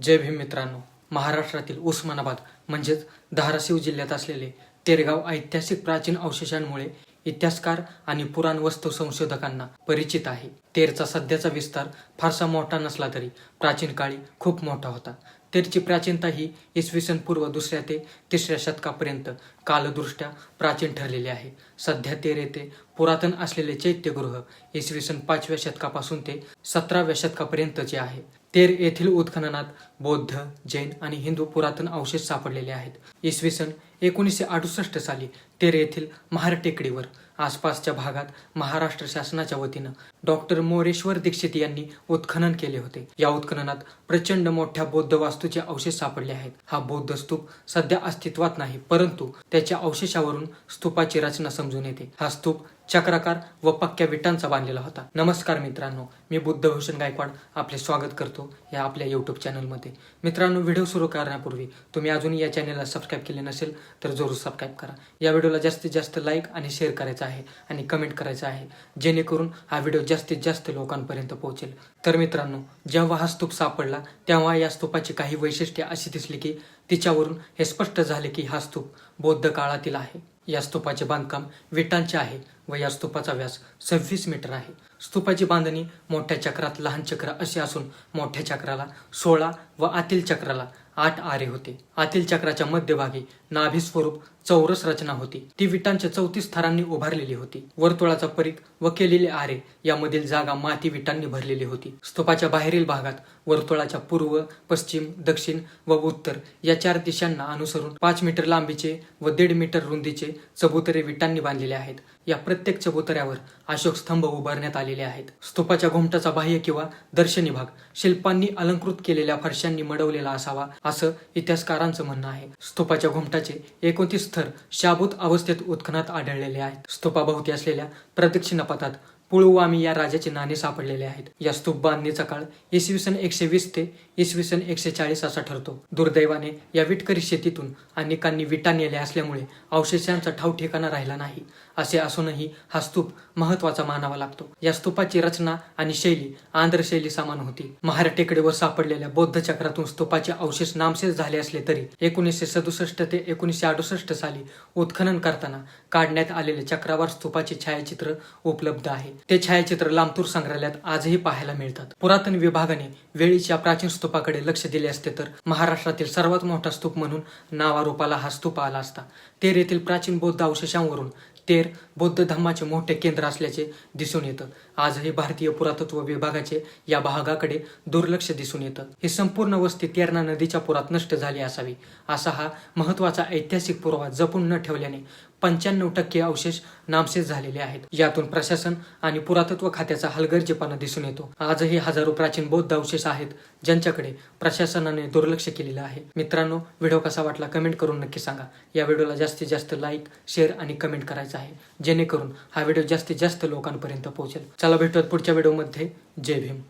जय भीम मित्रांनो. महाराष्ट्रातील उस्मानाबाद म्हणजेच धाराशिव जिल्ह्यात असलेले तेरगाव ऐतिहासिक प्राचीन अवशेषांमुळे इतिहासकार आणि पुराण वस्तू संशोधकांना परिचित आहे. तेरचा सध्याचा विस्तार फारसा मोठा नसला तरी प्राचीन काळी खूप मोठा होता. तेरची प्राचीनता ही इसवी सन पूर्व दुसऱ्या ते तिसऱ्या शतकापर्यंत कालदृष्ट्या प्राचीन ठरलेली आहे. सध्या तेर येथे पुरातन असलेले चैत्यगृह इसवी सन पाचव्या शतकापासून ते सतराव्या शतकापर्यंतचे आहे. तेर येथील उत्खननात बौद्ध जैन आणि हिंदू पुरातन अवशेष सापडलेले आहेत. इसवी सन एकोणीसशे अडुसष्ट साली तेर येथील महार टेकडीवर आसपासच्या भागात महाराष्ट्र शासनाच्या वतीनं डॉक्टर मोरेश्वर दीक्षित यांनी उत्खनन केले होते. या उत्खननात प्रचंड मोठ्या बौद्ध वास्तूचे अवशेष सापडले आहेत. हा बौद्ध स्तूप सध्या अस्तित्वात नाही परंतु त्याच्या अवशेषावरून स्तूपाची रचना समजून येते. हा स्तूप चक्राकार व पक्क्या विटांचा बांधलेला होता. नमस्कार मित्रांनो मी बुद्धभूषण गायकवाड आपले स्वागत करतो या आपल्या यूट्यूब चॅनलमध्ये मित्रांनो व्हिडिओ सुरू करण्यापूर्वी तुम्ही अजून या चॅनलला सबस्क्राईब केले नसेल तर जरूर सबस्क्राईब करा. या व्हिडिओला जास्तीत जास्त लाईक आणि शेअर करायचा आहे आणि कमेंट करायचं आहे जेणेकरून हा व्हिडिओ जास्तीत जास्त लोकांपर्यंत पोहोचेल. तर मित्रांनो जेव्हा हा स्तूप सापडला तेव्हा या स्तूपाची काही वैशिष्ट्ये अशी दिसली की तिच्यावरून हे स्पष्ट झाले की हा स्तूप बौद्ध काळातील आहे. या स्तूपाचे बांधकाम विटांचे आहे व या स्तूपाचा व्यास सव्वीस मीटर आहे. स्तूपाची बांधणी मोठ्या चक्रात लहान चक्र असे असून मोठ्या चक्राला सोळा व आतील चक्राला आठ आरे होते. आतील चक्राच्या मध्यभागी नाभी स्वरूप चौरस रचना होती. ती विटांच्या चौतीस थरांनी उभारलेली होती. वर्तुळाचा परीख व केलेले आरे यामधील जागा माती विटांनी भरलेली होती. स्तूपाच्या बाहेरील भागात वर्तुळाच्या पूर्व पश्चिम दक्षिण व उत्तर या चार दिशांना अनुसरून पाच मीटर लांबीचे व दीड मीटर रुंदीचे चबुतरे विटांनी बांधलेले आहेत. या प्रत्येक चबुतऱ्यावर अशोक स्तंभ उभारण्यात आलेले आहेत. स्तूपाच्या घुमटाचा बाह्य किंवा दर्शनी भाग शिल्पांनी अलंकृत केलेल्या फरशांनी मडवलेला असावा असं इतिहासकारांचं म्हणणं आहे. स्तूपाच्या घुमटाचे एकोणतीस थर शाबूत अवस्थेत उत्खनात आढळलेले आहेत. स्तूपाभोवती असलेल्या प्रदक्षिणापथात पुळुवामी या राजाचे नाणे सापडलेले आहेत. या स्तूप बांधणीचा काळ इसवी सन एकशे वीस ते इसवी सन एकशे चाळीस असा ठरतो. दुर्दैवाने या विटकरी शेतीतून अनेकांनी विटा नेल्या असल्यामुळे अवशेषांचा ठाव ठिकाणा राहिला नाही. असे असूनही हा स्तूप महत्त्वाचा मानावा लागतो. या स्तूपाची रचना आणि शैली आंध्र शैली समान होती. महार टेकडीवर सापडलेल्या बौद्ध चक्रातून स्तूपाचे अवशेष नामशेष झाले असले तरी एकोणीसशे सदुसष्ट ते एकोणीसशे अडुसष्ट साली उत्खनन करताना काढण्यात आलेले चक्रावर स्तूपाचे छायाचित्र उपलब्ध आहे. ते छायाचित्र लांबतूर संग्रहालयात आजही पाहायला मिळतात. पुरातन विभागाने वेळीच्या प्राचीन स्तूपाकडे लक्ष दिले असते तर महाराष्ट्रातील सर्वात मोठा स्तूप म्हणून नावारूपाला हा स्तूप आला असता. तेर येथील प्राचीन बौद्ध अवशेषांवरून तेर बौद्ध धर्माचे मोठे केंद्र असल्याचे दिसून येतं. आजही भारतीय पुरातत्व विभागाचे या भागाकडे दुर्लक्ष दिसून येतं. ही संपूर्ण वस्ती तेरणा नदीच्या पुरात नष्ट झाली असावी असा हा महत्त्वाचा ऐतिहासिक पुरावा जपून न ठेवल्याने पंच्याण्णव टक्के अवशेष नामशेष झालेले आहेत. यातून प्रशासन आणि पुरातत्व खात्याचा हलगर्जीपणा दिसून येतो. आजही हजारो प्राचीन बौद्ध अवशेष आहेत ज्यांच्याकडे प्रशासनाने दुर्लक्ष केलेलं आहे. मित्रांनो व्हिडिओ कसा वाटला कमेंट करून नक्की सांगा. या व्हिडिओला जास्तीत जास्त लाईक शेअर आणि कमेंट करायचं आहे जेणेकरून हा व्हिडिओ जास्तीत जास्त लोकांपर्यंत पोहोचेल. चला भेटूयात पुढच्या व्हिडिओमध्ये. जय भीम.